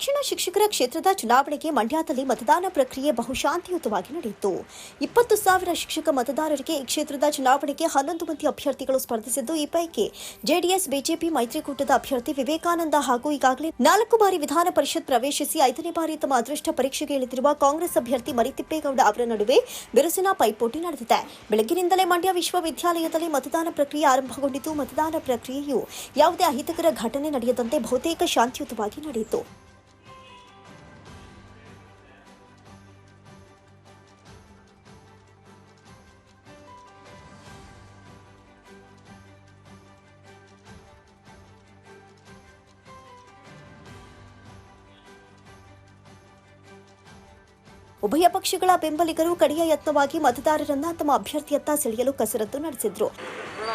ದಕ್ಷಿಣ ಶಿಕ್ಷಕರ ಕ್ಷೇತ್ರದ ಚುನಾವಣೆಗೆ ಮಂಡ್ಯದಲ್ಲಿ ಮತದಾನ ಪ್ರಕ್ರಿಯೆ ಬಹುಶಾಂತಿಯುತವಾಗಿ ನಡೆಯಿತು. ಇಪ್ಪತ್ತು ಸಾವಿರ ಶಿಕ್ಷಕ ಮತದಾರರಿಗೆ ಈ ಕ್ಷೇತ್ರದ ಚುನಾವಣೆಗೆ ಹನ್ನೊಂದು ಮಂದಿ ಅಭ್ಯರ್ಥಿಗಳು ಸ್ಪರ್ಧಿಸಿದ್ದು ಈ ಪೈಕಿ ಜೆಡಿಎಸ್, ಬಿಜೆಪಿ, ಮೈತ್ರಿಕೂಟದ ಅಭ್ಯರ್ಥಿ ವಿವೇಕಾನಂದ ಹಾಗೂ ಈಗಾಗಲೇ ನಾಲ್ಕು ಬಾರಿ ವಿಧಾನ ಪರಿಷತ್ ಪ್ರವೇಶಿಸಿ ಐದನೇ ಬಾರಿ ತಮ್ಮ ಅದೃಷ್ಟ ಪರೀಕ್ಷೆಗೆ ಇಳಿದಿರುವ ಕಾಂಗ್ರೆಸ್ ಅಭ್ಯರ್ಥಿ ಮರಿತಿಪ್ಪೇಗೌಡ ಅವರ ನಡುವೆ ಬಿರುಸಿನ ಪೈಪೋಟಿ ನಡೆದಿದೆ. ಬೆಳಗ್ಗಿನಿಂದಲೇ ಮಂಡ್ಯ ವಿಶ್ವವಿದ್ಯಾಲಯದಲ್ಲಿ ಮತದಾನ ಪ್ರಕ್ರಿಯೆ ಆರಂಭಗೊಂಡಿದ್ದು, ಮತದಾನ ಪ್ರಕ್ರಿಯೆಯು ಯಾವುದೇ ಅಹಿತಕರ ಘಟನೆ ನಡೆಯದಂತೆ ಬಹುತೇಕ ಶಾಂತಿಯುತವಾಗಿ ನಡೆಯಿತು. ಉಭಯ ಪಕ್ಷಗಳ ಬೆಂಬಲಿಗರು ಕಡೆಯ ಯತ್ನವಾಗಿ ಮತದಾರರನ್ನ ತಮ್ಮ ಅಭ್ಯರ್ಥಿಯತ್ತ ಸೆಳೆಯಲು ಕಸರತ್ತು ನಡೆಸಿದ್ರು. ನೋಡ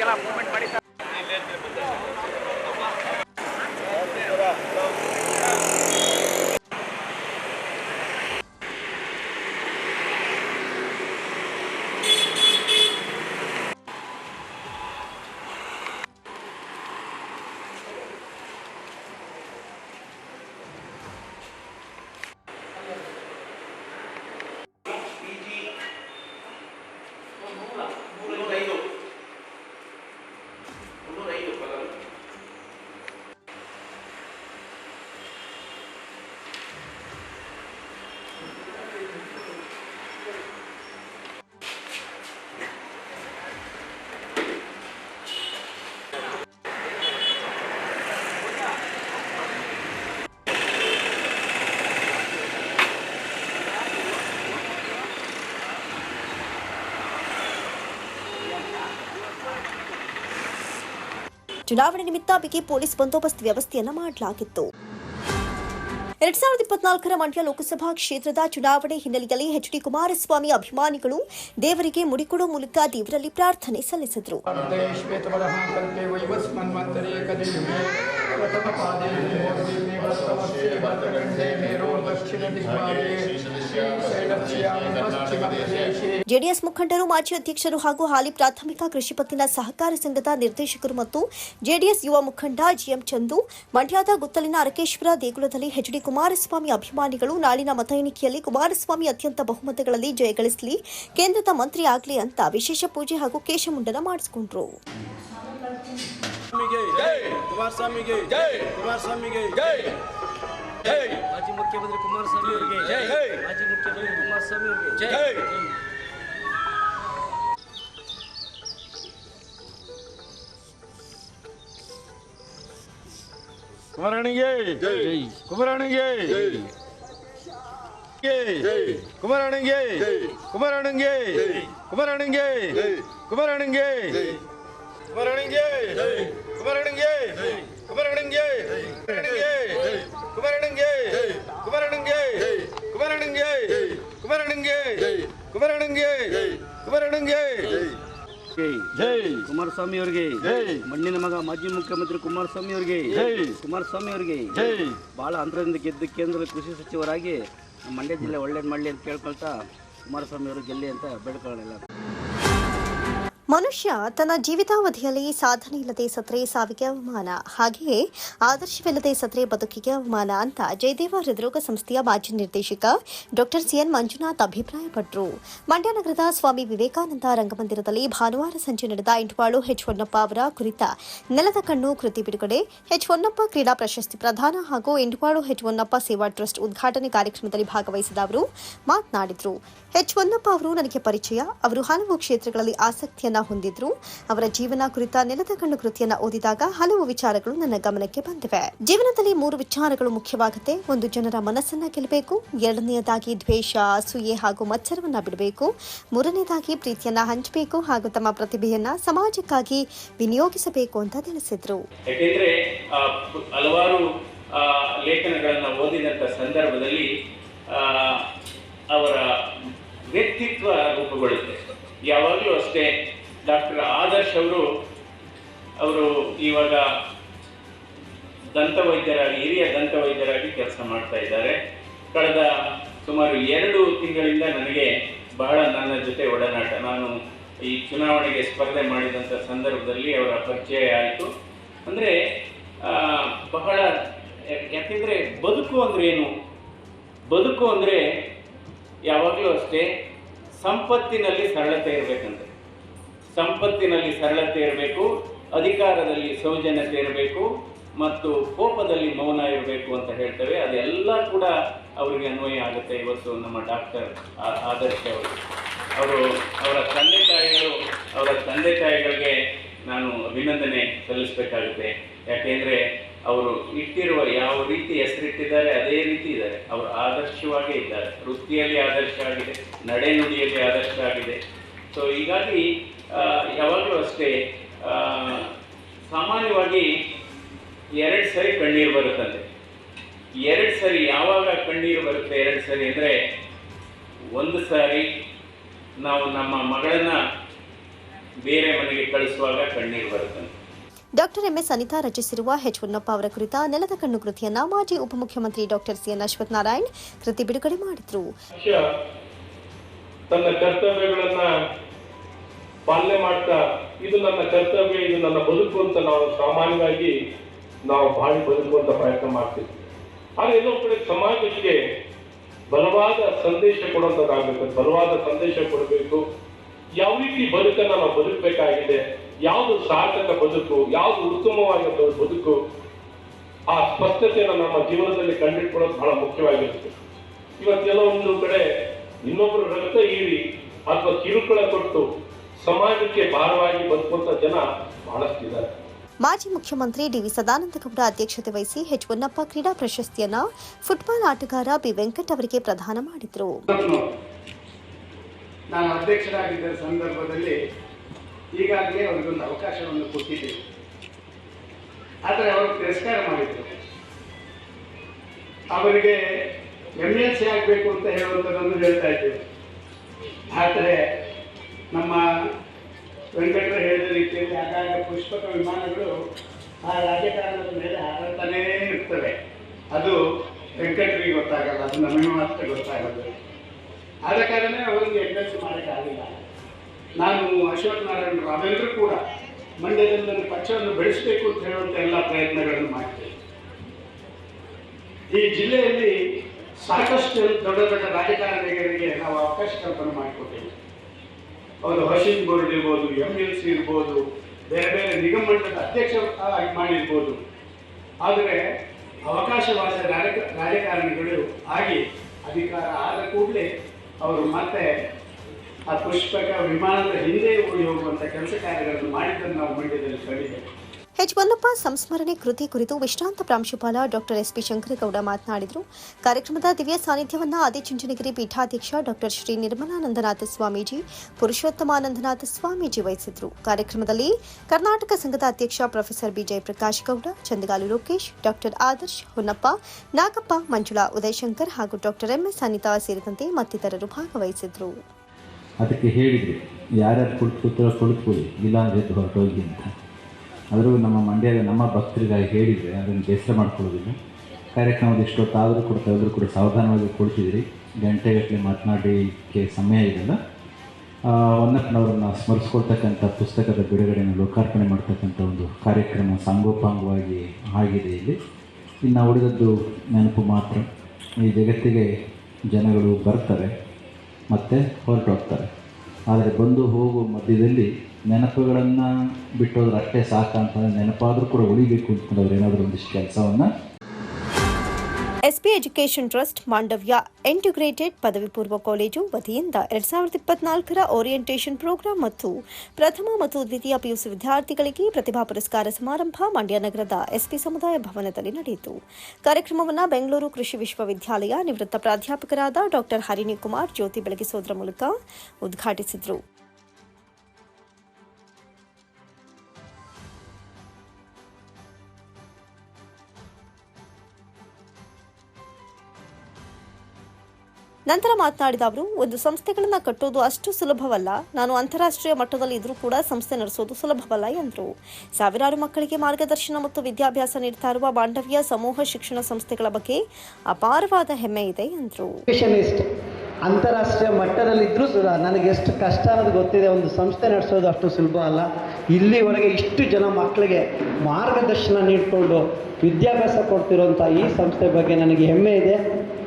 ಎಲ್ಲ ಮೂವ್ಮೆಂಟ್ ಮಾಡಿ ಚುನಾವಣೆ ನಿಮಿತ್ತ ಬಿಗಿ ಪೊಲೀಸ್ ಬಂದೋಬಸ್ತ್ ವ್ಯವಸ್ಥೆಯನ್ನು ಮಾಡಲಾಗಿತ್ತು. ಎರಡ್ ಸಾವಿರದ ಇಪ್ಪತ್ನಾಲ್ಕರ ಮಂಡ್ಯ ಲೋಕಸಭಾ ಕ್ಷೇತ್ರದ ಚುನಾವಣೆ ಹಿನ್ನೆಲೆಯಲ್ಲಿ ಎಚ್ ಡಿ ಕುಮಾರಸ್ವಾಮಿ ಅಭಿಮಾನಿಗಳು ದೇವರಿಗೆ ಮುಡಿಕೊಡೋ ಮೂಲಕ ದೇವರಲ್ಲಿ ಪ್ರಾರ್ಥನೆ ಸಲ್ಲಿಸಿದರು. ಜೆಡಿಎಸ್ ಮುಖಂಡರು ಮಾಜಿ ಅಧ್ಯಕ್ಷರು ಹಾಗೂ ಹಾಲಿ ಪ್ರಾಥಮಿಕ ಕೃಷಿ ಪತ್ತಿನ ಸಹಕಾರ ಸಂಘದ ನಿರ್ದೇಶಕರು ಮತ್ತು ಜೆಡಿಎಸ್ ಯುವ ಮುಖಂಡ ಜಿಎಂ ಚಂದು, ಮಂಡ್ಯದ ಗುತ್ತಲಿನ ಅರಕೇಶ್ವರ ದೇಗುಲದಲ್ಲಿ ಹೆಚ್ಡಿ ಕುಮಾರಸ್ವಾಮಿ ಅಭಿಮಾನಿಗಳು ನಾಳಿನ ಮತ ಎಣಿಕೆಯಲ್ಲಿ ಕುಮಾರಸ್ವಾಮಿ ಅತ್ಯಂತ ಬಹುಮತಗಳಲ್ಲಿ ಜಯಗಳಿಸಲಿ ಕೇಂದ್ರದ ಮಂತ್ರಿ ಆಗಲಿ ಅಂತ ವಿಶೇಷ ಪೂಜೆ ಹಾಗೂ ಕೇಶಮುಂಡನ ಮಾಡಿಸಿಕೊಂಡರು. ಕುಮಾರಸ್ವಾಮಿಗೆ. ಜೈ. ಕುಮಾರಸ್ವಾಮಿಗೆ. ಜೈ. ಜೈ. ಮಾಜಿ ಮುಖ್ಯಮಂತ್ರಿ ಕುಮಾರಸ್ವಾಮಿ ಅವರಿಗೆ. ಜೈ. ಮಾಜಿ ಮುಖ್ಯಮಂತ್ರಿ ಕುಮಾರಸ್ವಾಮಿ ಅವರಿಗೆ. ಜೈ. ಕುಮಾರಣಿಗೆ ಜೈ. ಕುಮಾರಣಿಗೆ ಜೈ. ಕುಮಾರಣಿಗೆ ಕುಮಾರಣಿಗೆ ಕುಮಾರಣಿಗೆ ಜೈ ಕುಮಾರಸ್ವಾಮಿ ಅವರಿಗೆ. ಮಣ್ಣಿನ ಮಗ ಮಾಜಿ ಮುಖ್ಯಮಂತ್ರಿ ಕುಮಾರಸ್ವಾಮಿ ಅವರಿಗೆ. ಕುಮಾರಸ್ವಾಮಿ ಅವರಿಗೆ ಬಹಳ ಅಂತರದಿಂದ ಗೆದ್ದು ಕೇಂದ್ರ ಕೃಷಿ ಸಚಿವರಾಗಿ ನಮ್ಮ ಮಂಡ್ಯ ಜಿಲ್ಲೆ ಒಳ್ಳೇದು ಮಾಡಲಿ ಅಂತ ಕೇಳ್ಕೊಳ್ತಾ ಕುಮಾರಸ್ವಾಮಿ ಅವರು ಗೆಲ್ಲಿ ಅಂತ ಬೇಡ್ಕೊಳ್ಳೋಣ ಮನುಷ್ಯ ತನ್ನ ಜೀವಿತಾವಧಿಯಲ್ಲಿ ಸಾಧನೆ ಇಲ್ಲದೆ ಸತ್ರೆ ಸಾವಿಗೆ ಅವಮಾನ. ಹಾಗೆಯೇ ಆದರ್ಶವಿಲ್ಲದೆ ಸತ್ರೆ ಬದುಕಿಗೆ ಅವಮಾನ ಅಂತ ಜಯದೇವ ಹೃದ್ರೋಗ ಸಂಸ್ಥೆಯ ಮಾಜಿ ನಿರ್ದೇಶಕ ಡಾಕ್ಟರ್ ಸಿಎನ್ ಮಂಜುನಾಥ್ ಅಭಿಪ್ರಾಯಪಟ್ಟರು ಮಂಡ್ಯ ನಗರದ ಸ್ವಾಮಿ ವಿವೇಕಾನಂದ ರಂಗಮಂದಿರದಲ್ಲಿ ಭಾನುವಾರ ಸಂಜೆ ನಡೆದ ಇಂಟ್ವಾಳು ಎಚ್ ಹೊನ್ನಪ್ಪ ಅವರ ಕುರಿತ ನೆಲದ ಕಣ್ಣು ಕೃತಿ ಬಿಡುಗಡೆ. ಎಚ್ ಹೊನ್ನಪ್ಪ ಕ್ರೀಡಾ ಪ್ರಶಸ್ತಿ ಪ್ರದಾನ ಹಾಗೂ ಇಂಟ್ವಾಳು ಎಚ್ ಹೊನ್ನಪ್ಪ ಸೇವಾ ಟ್ರಸ್ಟ್ ಉದ್ಘಾಟನೆ ಕಾರ್ಯಕ್ರಮದಲ್ಲಿ ಭಾಗವಹಿಸಿದ ಅವರು ಮಾತನಾಡಿದರು. ಎಚ್ ಹೊನ್ನಪ್ಪ ಅವರು, ನನಗೆ ಪರಿಚಯ. ಅವರು ಹಲವು ಕ್ಷೇತ್ರಗಳಲ್ಲಿ ಆಸಕ್ತಿಯನ್ನ ಹೊಂದಿದ್ರು. ಅವರ ಜೀವನ ಕುರಿತ ನೆಲದ ಕಣ್ಣು ಕೃತಿಯನ್ನ ಓದಿದಾಗ ಹಲವು ವಿಚಾರಗಳು ನನ್ನ ಗಮನಕ್ಕೆ ಬಂದಿವೆ. ಜೀವನದಲ್ಲಿ ಮೂರು ವಿಚಾರಗಳು ಮುಖ್ಯವಾಗುತ್ತೆ. ಒಂದು, ಜನರ ಮನಸ್ಸನ್ನ ಗೆಲ್ಲಬೇಕು. ಎರಡನೆಯದಾಗಿ ದ್ವೇಷ ಅಸೂಯೆ ಹಾಗೂ ಮತ್ಸರವನ್ನ ಬಿಡಬೇಕು. ಮೂರನೇದಾಗಿ ಪ್ರೀತಿಯನ್ನ ಹಂಚಬೇಕು ಹಾಗೂ ತಮ್ಮ ಪ್ರತಿಭೆಯನ್ನ ಸಮಾಜಕ್ಕಾಗಿ ವಿನಿಯೋಗಿಸಬೇಕು ಅಂತ ತಿಳಿಸಿದ್ರು. ಹಲವಾರು ಲೇಖನಗಳನ್ನು ಓದಿದಂಥ ಸಂದರ್ಭದಲ್ಲಿ ಅವರ ವ್ಯಕ್ತಿತ್ವ ರೂಪುಗೊಳ್ಳುತ್ತೆ. ಯಾವಾಗಲೂ ಅಷ್ಟೇ ಡಾಕ್ಟರ್ ಆದರ್ಶ್ ಅವರು ಅವರು ಇವಾಗ ದಂತವೈದ್ಯರಾಗಿ, ಹಿರಿಯ ದಂತವೈದ್ಯರಾಗಿ ಕೆಲಸ ಮಾಡ್ತಾ ಇದ್ದಾರೆ. ಕಳೆದ ಸುಮಾರು ಎರಡು ತಿಂಗಳಿಂದ ನನಗೆ ಬಹಳ ನನ್ನ ಜೊತೆ ಒಡನಾಟ. ನಾನು ಈ ಚುನಾವಣೆಗೆ ಸ್ಪರ್ಧೆ ಮಾಡಿದಂಥ ಸಂದರ್ಭದಲ್ಲಿ ಅವರ ಪರಿಚಯ ಆಯಿತು. ಅಂದರೆ ಬಹಳ, ಯಾಕೆಂದರೆ ಬದುಕು ಅಂದರೆ ಏನು? ಬದುಕು ಅಂದರೆ ಯಾವಾಗಲೂ ಅಷ್ಟೇ ಸಂಪತ್ತಿನಲ್ಲಿ ಸರಳತೆ ಇರಬೇಕಂತೆ. ಸಂಪತ್ತಿನಲ್ಲಿ ಸರಳತೆ ಇರಬೇಕು, ಅಧಿಕಾರದಲ್ಲಿ ಸೌಜನ್ಯತೆ ಇರಬೇಕು ಮತ್ತು ಕೋಪದಲ್ಲಿ ಮೌನ ಇರಬೇಕು ಅಂತ ಹೇಳ್ತೇವೆ. ಅದೆಲ್ಲ ಕೂಡ ಅವರಿಗೆ ಅನ್ವಯ ಆಗುತ್ತೆ ಇವತ್ತು ನಮ್ಮ ಡಾಕ್ಟರ್ ಆದರ್ಶ ಅವರು. ಅವರು ಅವರ ತಂದೆ ತಾಯಿಗಳು, ಅವರ ತಂದೆ ತಾಯಿಗಳಿಗೆ ನಾನು ಅಭಿನಂದನೆ ಸಲ್ಲಿಸಬೇಕಾಗುತ್ತೆ. ಯಾಕೆಂದರೆ ಅವರು ಇಟ್ಟಿರುವ ಯಾವ ರೀತಿ ಹೆಸರಿಟ್ಟಿದ್ದಾರೆ, ಅದೇ ರೀತಿ ಇದ್ದಾರೆ. ಅವರು ಆದರ್ಶವಾಗೇ ಇದ್ದಾರೆ. ವೃತ್ತಿಯಲ್ಲಿ ಆದರ್ಶ ಆಗಿದೆ ನಡೆನುಡಿಯಲ್ಲಿ ಆದರ್ಶ ಆಗಿದೆ ಸೊ ಹೀಗಾಗಿ ಯಾವಾಗಲೂ ಅಷ್ಟೇ ಸಾಮಾನ್ಯವಾಗಿ ಎರಡು ಸರಿ ಕಣ್ಣೀರು ಬರುತ್ತಂತೆ ಎರಡು ಸರಿ ಯಾವಾಗ ಕಣ್ಣೀರು ಬರುತ್ತೆ ಎರಡು ಸರಿ ಅಂದರೆ ಒಂದು ಸಾರಿ ನಾವು ನಮ್ಮ ಮಗಳನ್ನು ಬೇರೆ ಮನೆಗೆ ಕಳಿಸುವಾಗ ಕಣ್ಣೀರು ಬರುತ್ತಂತೆ ಡಾಕ್ಟರ್ ಎಂಎಸ್ ಅನಿತಾ ರಚಿಸಿರುವ ಹೆಚ್ ಹೊನ್ನಪ್ಪ ಅವರ ಕುರಿತ ನೆಲದ ಕಣ್ಣು ಕೃತಿಯನ್ನ ಮಾಜಿ ಉಪಮುಖ್ಯಮಂತ್ರಿ doctor C N Ashwath Narayan ಕೃತಿ ಬಿಡುಗಡೆ ಮಾಡಿದ್ರು. ತನ್ನ ಕರ್ತವ್ಯಗಳನ್ನ ಪಾಲನೆ ಮಾಡ್ತಾ ಇದು ನನ್ನ ಕರ್ತವ್ಯ, ಇದು ನನ್ನ ಬದುಕು ಅಂತ ನಾವು ಸಾಮಾನ್ಯವಾಗಿ ನಾವು ಬಾಳಿ ಬದುಕುವಂತ ಪ್ರಯತ್ನ ಮಾಡ್ತೀವಿ. ಆದರೆ ಎಲ್ಲೋ ಕಡೆ ಸಮಾಜಕ್ಕೆ ಬಲವಾದ ಸಂದೇಶ ಕೊಡುವಂಥದ್ದಾಗಬೇಕು ಬಲವಾದ ಸಂದೇಶ ಕೊಡಬೇಕು. ಯಾವ ರೀತಿ ಬದುಕನ್ನು ನಾವು ಬದುಕಬೇಕಾಗಿದೆ, ಯಾವುದು ಸಾರ್ಥಕ ಬದುಕು, ಯಾವುದು ಉತ್ತಮವಾದ ಬದುಕು, ಆ ಸ್ಪಷ್ಟತೆಯನ್ನು ನಮ್ಮ ಜೀವನದಲ್ಲಿ ಕಂಡಿಟ್ಕೊಳ್ಳೋದು ಬಹಳ ಮುಖ್ಯವಾಗಿರುತ್ತೆ. ಇವತ್ತೆಲ್ಲ ಒಂದು ಕಡೆ ಇನ್ನೊಬ್ಬರು ರಕ್ತ ಹೀರಿ ಅಥವಾ ಕಿರುಕುಳ ಕೊಟ್ಟು ಸಮಾಜಕ್ಕೆ ಭಾರವಾಗಿ ಬದುಕುವಂತ ಜನ ಬಹಳಷ್ಟಿದ್ದಾರೆ. ಮಾಜಿ ಮುಖ್ಯಮಂತ್ರಿ ಡಿವಿ ಸದಾನಂದಗೌಡ ಅಧ್ಯಕ್ಷತೆ ವಹಿಸಿ ಹೆಚ್ ಹೊನ್ನಪ್ಪ ಕ್ರೀಡಾ ಪ್ರಶಸ್ತಿಯನ್ನ ಫುಟ್ಬಾಲ್ ಆಟಗಾರ ಬಿ ವೆಂಕಟ್ ಅವರಿಗೆ ಪ್ರದಾನ ಮಾಡಿದ್ರು. ನಾನು ಅಧ್ಯಕ್ಷರಾಗಿದ್ದ ಸಂದರ್ಭದಲ್ಲಿ ಈಗಾಗಲೇ ಅವರಿಗೊಂದು ಅವಕಾಶವನ್ನು ಕೊಟ್ಟಿದ್ದೆ ಆದರೆ ಅವರು ತಿರಸ್ಕಾರ ಮಾಡಿದರು. ಅವರಿಗೆ ಎಂ ಎಲ್ ಸಿ ಆಗಬೇಕು ಅಂತ ಹೇಳುವಂಥದ್ದನ್ನು ಹೇಳ್ತಾ ಇದ್ದೇವೆ ಆದರೆ ನಮ್ಮ ವೆಂಕಟರು ಹೇಳಿದ ರೀತಿಯಲ್ಲಿ ಆಗಾಗ ಪುಷ್ಪಕ ವಿಮಾನಗಳು ಆ ರಾಜಕಾರಣದ ಮೇಲೆ ಹಾರಾಡ್ತಾನೇ ಇರ್ತವೆ. ಅದು ವೆಂಕಟರಿಗೆ ಗೊತ್ತಾಗಲ್ಲ, ಅದು ನಮಗೆ ಮಾತ್ರ ಗೊತ್ತಾಗಲ್ಲ ಆದ ಕಾರಣ ಅವರಿಗೆ ಎಡ್ಜಸ್ಟ್ ಮಾಡೋಕ್ಕಾಗಲಿಲ್ಲ ಮಾಡೋಕ್ಕಾಗಿಲ್ಲ ನಾನು ಅಶೋಕ್ ನಾರಾಯಣ ಅವೆಲ್ಲರೂ ಕೂಡ ಮಂಡ್ಯದಲ್ಲಿ ನನ್ನ ಪಕ್ಷವನ್ನು ಬೆಳೆಸಬೇಕು ಅಂತ ಹೇಳುವಂಥ ಎಲ್ಲ ಪ್ರಯತ್ನಗಳನ್ನು ಮಾಡಿದೆ ಈ ಜಿಲ್ಲೆಯಲ್ಲಿ ಸಾಕಷ್ಟು ದೊಡ್ಡ ದೊಡ್ಡ ರಾಜಕಾರಣಿಗಳಿಗೆ ನಾವು ಅವಕಾಶ ಕಲ್ಪನೆ ಮಾಡಿಕೊಟ್ಟೇವೆ ಅವರು ಹಶಿನ್ ಬೋರ್ಡ್ ಇರ್ಬೋದು ಎಂ ಎಲ್ ಸಿ ಇರ್ಬೋದು, ಬೇರೆ ಬೇರೆ ನಿಗಮ ಮಟ್ಟದ ಅಧ್ಯಕ್ಷ ಮಾಡಿರ್ಬೋದು. ಆದರೆ ಅವಕಾಶವಾದ ರಾಜಕ, ರಾಜಕಾರಣಿಗಳು ಆಗಿ ಅಧಿಕಾರ ಆದ ಕೂಡಲೇ ಅವರು ಮತ್ತೆ ಆ ಪುಷ್ಪಕ ವಿಮಾನದ ಹಿಂದೆ ಓಡಿ ಹೋಗುವಂಥ ಕೆಲಸ ಕಾರ್ಯಗಳನ್ನು ಮಾಡಿದ್ದನ್ನು ನಾವು ಮಂಡ್ಯದಲ್ಲಿ ಕಂಡಿದ್ದೇವೆ. ಎಚ್ ಹೊನ್ನಪ್ಪ ಸಂಸ್ಮರಣೆ ಕೃತಿ ಕುರಿತು ವಿಶ್ರಾಂತ ಪ್ರಾಂಶುಪಾಲ ಡಾಕ್ಟರ್ ಎಸ್ಪಿ ಶಂಕರಗೌಡ ಮಾತನಾಡಿದರು. ಕಾರ್ಯಕ್ರಮದ ದಿವ್ಯ ಸಾನ್ನಿಧ್ಯವನ್ನ ಆದಿಚುಂಚನಗಿರಿ ಪೀಠಾಧ್ಯಕ್ಷ ಡಾಕ್ಟರ್ ಶ್ರೀ ನಿರ್ಮಲಾನಂದನಾಥ ಸ್ವಾಮೀಜಿ, ಪುರುಷೋತ್ತಮಾನಂದನಾಥ ಸ್ವಾಮೀಜಿ ವಹಿಸಿದ್ರು ಕಾರ್ಯಕ್ರಮದಲ್ಲಿ ಕರ್ನಾಟಕ ಸಂಘದ ಅಧ್ಯಕ್ಷ professor B Jayaprakash Gowda, Chandagalu Lokesh, doctor Adarsh Honnappa, Nagappa, Manjula Udayashankar ಹಾಗೂ ಡಾಕ್ಟರ್ ಎಂಎಸ್ ಅನಿತಾ ಸೇರಿದಂತೆ ಮತ್ತಿತರರು ಭಾಗವಹಿಸಿದರು ಅದಕ್ಕೆ ಹೇಳಿದರು, ಯಾರ್ಯಾರು ಕುಳಿತು ಕುಳಿತುಕೊಳ್ಳಿ ಇಲ್ಲ ಹೊರಟೋಗಿ ಅಂತ. ಆದರೂ ನಮ್ಮ ಮಂಡ್ಯದ ನಮ್ಮ ಭಕ್ತರಿಗಾಗಿ ಹೇಳಿದರೆ ಅದನ್ನು ಬೇಸರ ಮಾಡ್ಕೊಳ್ಳೋದಿಲ್ಲ. ಕಾರ್ಯಕ್ರಮದ ಇಷ್ಟೊತ್ತಾದರೂ ಕೂಡ ತೆಗೆದರೂ ಕೂಡ ಸಾವಧಾನವಾಗಿ ಕುಳಿತಿದ್ದೀರಿ ಗಂಟೆಗಟ್ಟಲೆ ಮಾತನಾಡಲಿಕ್ಕೆ ಸಮಯ ಇರಲ್ಲ. ಹೊನ್ನಪ್ಪನವರನ್ನು ಸ್ಮರಿಸ್ಕೊಳ್ತಕ್ಕಂಥ ಪುಸ್ತಕದ ಬಿಡುಗಡೆಯನ್ನು ಲೋಕಾರ್ಪಣೆ ಮಾಡ್ತಕ್ಕಂಥ ಒಂದು ಕಾರ್ಯಕ್ರಮ ಸಾಂಗೋಪಾಂಗವಾಗಿ ಆಗಿದೆ ಇಲ್ಲಿ. ಇನ್ನು ಉಳಿದದ್ದು ನೆನಪು ಮಾತ್ರ. ಈ ಜಗತ್ತಿಗೆ ಜನಗಳು ಬರ್ತಾರೆ ಮತ್ತು ಹೊರಟೋಗ್ತಾರೆ. ಆದರೆ ಬಂದು ಹೋಗುವ ಮಧ್ಯದಲ್ಲಿ ನೆನಪುಗಳನ್ನು ಬಿಟ್ಟೋದ್ರೆ ಅಷ್ಟೇ ಸಾಕ ಅಂತಂದರೆ ನೆನಪಾದರೂ ಕೂಡ ಉಳಿಬೇಕು ಅಂತಂದ್ರೆ ಏನಾದರೂ ಒಂದಿಷ್ಟು ಕೆಲಸವನ್ನು. SP education trust, Mandavya integrated ಪದವಿ ಪೂರ್ವ ಕಾಲೇಜು ವತಿಯಿಂದ ಎರಡ್ ಸಾವಿರದ ಇಪ್ಪತ್ನಾಲ್ಕರ ಓರಿಯೆಂಟೇಷನ್ ಪ್ರೋಗ್ರಾಂ ಮತ್ತು ಪ್ರಥಮ ಮತ್ತು ದ್ವಿತೀಯ ಪಿಯುಸಿ ವಿದ್ಯಾರ್ಥಿಗಳಿಗೆ ಪ್ರತಿಭಾ ಪುರಸ್ಕಾರ ಸಮಾರಂಭ ಮಂಡ್ಯ ನಗರದ ಎಸ್ಪಿ ಸಮುದಾಯ ಭವನದಲ್ಲಿ ನಡೆಯಿತು. ಕಾರ್ಯಕ್ರಮವನ್ನು ಬೆಂಗಳೂರು ಕೃಷಿ ವಿಶ್ವವಿದ್ಯಾಲಯ ನಿವೃತ್ತ ಪ್ರಾಧ್ಯಾಪಕರಾದ ಡಾಕ್ಟರ್ ಹರಿಣಿ ಕುಮಾರ್ ಜ್ಯೋತಿ ಬೆಳಗಿಸೋದ್ರ ಮೂಲಕ ಉದ್ಘಾಟಿಸಿದರು. ನಂತರ ಮಾತನಾಡಿದ ಅವರು, ಒಂದು ಸಂಸ್ಥೆಗಳನ್ನು ಕಟ್ಟೋದು ಅಷ್ಟು ಸುಲಭವಲ್ಲ. ನಾನು ಅಂತಾರಾಷ್ಟ್ರೀಯ ಮಟ್ಟದಲ್ಲಿ ಇದ್ರೂ ಕೂಡ ಸಂಸ್ಥೆ ನಡೆಸೋದು ಸುಲಭವಲ್ಲ, ಎಂದರು. ಸಾವಿರಾರು ಮಕ್ಕಳಿಗೆ ಮಾರ್ಗದರ್ಶನ ಮತ್ತು ವಿದ್ಯಾಭ್ಯಾಸ ನೀಡ್ತಾ ಇರುವ ಬಾಂಧವ್ಯ ಸಮೂಹ ಶಿಕ್ಷಣ ಸಂಸ್ಥೆಗಳ ಬಗ್ಗೆ ಅಪಾರವಾದ ಹೆಮ್ಮೆ ಇದೆ, ಎಂದರು. ಅಂತಾರಾಷ್ಟ್ರೀಯ ಮಟ್ಟದಲ್ಲಿದ್ದರೂ ಸುಧಾ ನನಗೆ ಎಷ್ಟು ಕಷ್ಟ ಅನ್ನೋದು ಗೊತ್ತಿದೆ. ಒಂದು ಸಂಸ್ಥೆ ನಡೆಸೋದು ಅಷ್ಟು ಸುಲಭ ಅಲ್ಲ. ಇಲ್ಲಿವರೆಗೆ ಇಷ್ಟು ಜನ ಮಕ್ಕಳಿಗೆ ಮಾರ್ಗದರ್ಶನ ನೀಡಿಕೊಂಡು ವಿದ್ಯಾಭ್ಯಾಸ ಕೊಡ್ತಿರೋಂಥ ಈ ಸಂಸ್ಥೆ ಬಗ್ಗೆ ನನಗೆ ಹೆಮ್ಮೆ ಇದೆ.